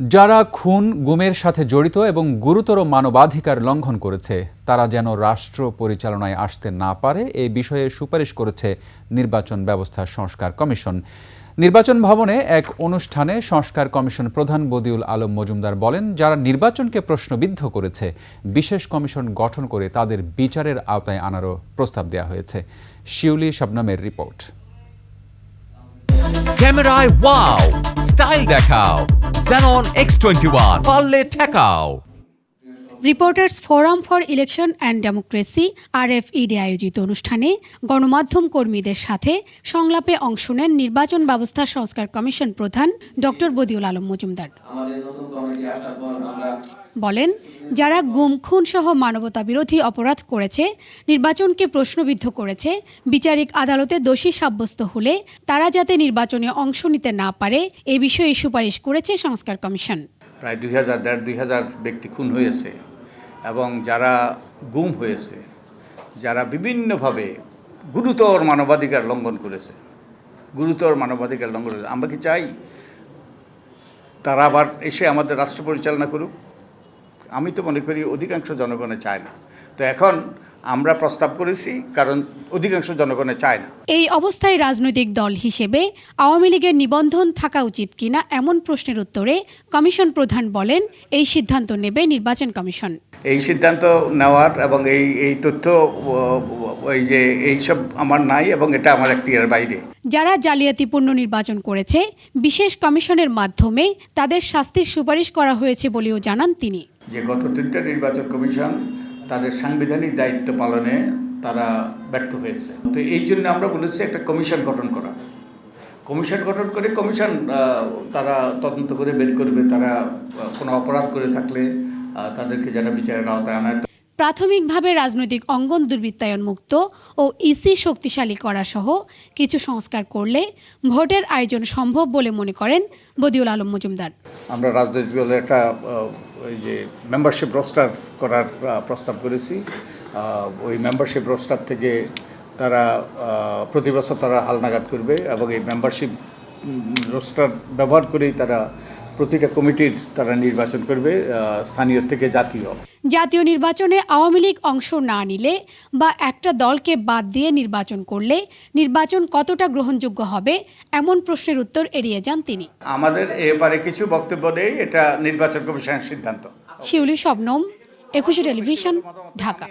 যারা খুন, গুমের সাথে জড়িত এবং গুরুতর মানবাধিকার লঙ্ঘন করেছে, তারা যেন রাষ্ট্র পরিচালনায় আসতে না পারে এই বিষয়ে সুপারিশ করেছে নির্বাচন ব্যবস্থা সংস্কার কমিশন। নির্বাচন ভবনে এক অনুষ্ঠানে সংস্কার কমিশন প্রধান বদিউল আলম মজুমদার বলেন, যারা নির্বাচনকে প্রশ্নবিদ্ধ করেছে, বিশেষ কমিশন গঠন করে তাদের বিচারের আওতায় আনারও প্রস্তাব দেওয়া হয়েছে। শিউলি শবনমের রিপোর্ট। ক্যামেরায়, ওয়াও! স্টাইল দেখাও। Xenon X21 পারলে ঠেকাও। Reporters forum for election and democracy RFED আয়োজিত অনুষ্ঠানে গণমাধ্যম কর্মীদের সাথে সংলাপে অংশ নেন নির্বাচন ব্যবস্থা সংস্কার কমিশন প্রধান ডক্টর বদিউল আলম মজুমদার। বলেন যারা গুম খুন সহ মানবতা বিরোধী অপরাধ করেছে নির্বাচনকে প্রশ্নবিদ্ধ করেছে বিচারিক আদালতে দোষী সাব্যস্ত হলে তারা যাতে নির্বাচনে অংশ নিতে না পারে এ বিষয়ে সুপারিশ করেছে সংস্কার কমিশন। প্রায় দুই হাজার, দেড় দুই হাজার ব্যক্তি খুন হয়েছে এবং যারা গুম হয়েছে, যারা বিভিন্নভাবে গুরুতর মানবাধিকার লঙ্ঘন করেছে, গুরুতর মানবাধিকার লঙ্ঘন করেছে, আমরা কি চাই তারা আবার এসে আমাদের রাষ্ট্র পরিচালনা করুক? আমি তো মনে করি অধিকাংশ জনগণে চায় না। তো এখন আমরা প্রস্তাব করেছি কারণ অধিকাংশ জনগণে চায় না। এই অবস্থায় রাজনৈতিক দল হিসেবে আওয়ামী লীগের নিবন্ধন থাকা উচিত কিনা এমন প্রশ্নের উত্তরে কমিশন প্রধান বলেন এই সিদ্ধান্ত নেবে নির্বাচন কমিশন। এই সিদ্ধান্ত নেওয়ার এবং এই এই তথ্য ওই যে এইসব আমার নাই এবং এটা আমার একটিয়ার বাইরে। যারা জালিয়াতিপূর্ণ নির্বাচন করেছে বিশেষ কমিশনের মাধ্যমে তাদের শাস্তির সুপারিশ করা হয়েছে বলেও জানান তিনি। যে গত তিনটা নির্বাচন কমিশন তাদের সাংবিধানিক দায়িত্ব পালনে তারা ব্যর্থ হয়েছে। তো এই জন্য আমরা বলেছি একটা কমিশন গঠন করা। কমিশন গঠন করে কমিশন তারা তদন্ত করে বের করবে, তারা কোনো অপরাধ করে থাকলে তাদেরকে যারা বিচারের আওতায় আনায় প্রাথমিকভাবে রাজনৈতিক অঙ্গন দুর্বৃত্তায়ন মুক্ত ও ইসি শক্তিশালী করা সহ কিছু সংস্কার করলে ভোটের আয়োজন সম্ভব বলে মনে করেন বদিউল আলম মজুমদার। আমরা রাজনৈতিক দলের একটা ওই যে মেম্বারশিপ রোস্টার করার প্রস্তাব করেছি। ওই মেম্বারশিপ রোস্টার থেকে তারা প্রতি বছর তারা হালনাগাদ করবে এবং এই মেম্বারশিপ রোস্টার ব্যবহার করেই তারা প্রতিটা কমিটির তারা নির্বাচন করবে স্থানীয় থেকে জাতীয়। জাতীয় নির্বাচনে আওয়ামী লীগ অংশ না নিলে বা একটা দলকে বাদ দিয়ে নির্বাচন করলে নির্বাচন কতটা গ্রহণযোগ্য হবে এমন প্রশ্নের উত্তর এড়িয়ে যান তিনি। আমাদের এবারে কিছু বক্তব্য নেই এটা নির্বাচন কমিশনের সিদ্ধান্ত। শিউলি শবনম একুশে টেলিভিশন ঢাকা।